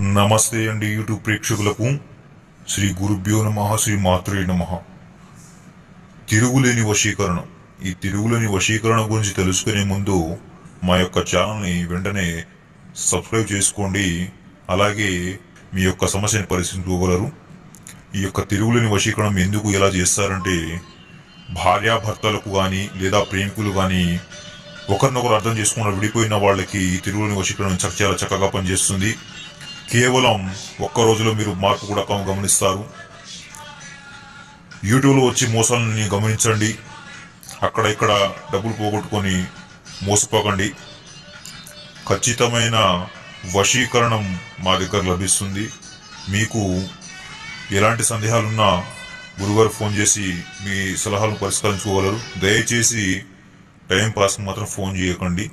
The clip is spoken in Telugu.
నమస్తే అండి యూట్యూబ్ ప్రేక్షకులకు. శ్రీ గురుభ్యో నమ శ్రీ మాత్రే నమ. తిరుగులేని వశీకరణం. ఈ తిరుగులేని వశీకరణ గురించి తెలుసుకునే ముందు మా యొక్క ఛానల్ని వెంటనే సబ్స్క్రైబ్ చేసుకోండి. అలాగే మీ యొక్క సమస్యని పరిశీలించుకోగలరు. ఈ యొక్క తిరుగులేని వశీకరణం ఎందుకు ఎలా చేస్తారంటే భార్యాభర్తలకు కానీ లేదా ప్రేమికులు కానీ ఒకరినొకరు అర్థం చేసుకున్న విడిపోయిన వాళ్ళకి ఈ తిరుగులేని వశీకరణం చక్క చాలా చక్కగా పనిచేస్తుంది. కేవలం ఒక్క రోజులో మీరు మార్పు కూడా గమనిస్తారు. యూట్యూబ్లో వచ్చి మోసాలని గమనించండి. అక్కడ ఇక్కడ డబ్బులు పోగొట్టుకొని మోసపోకండి. ఖచ్చితమైన వశీకరణం మా దగ్గర లభిస్తుంది. మీకు ఎలాంటి సందేహాలున్నా గురుగారు ఫోన్ చేసి మీ సలహాలను పరిష్కరించుకోగలరు. దయచేసి టైం పాస్ మాత్రం ఫోన్ చేయకండి.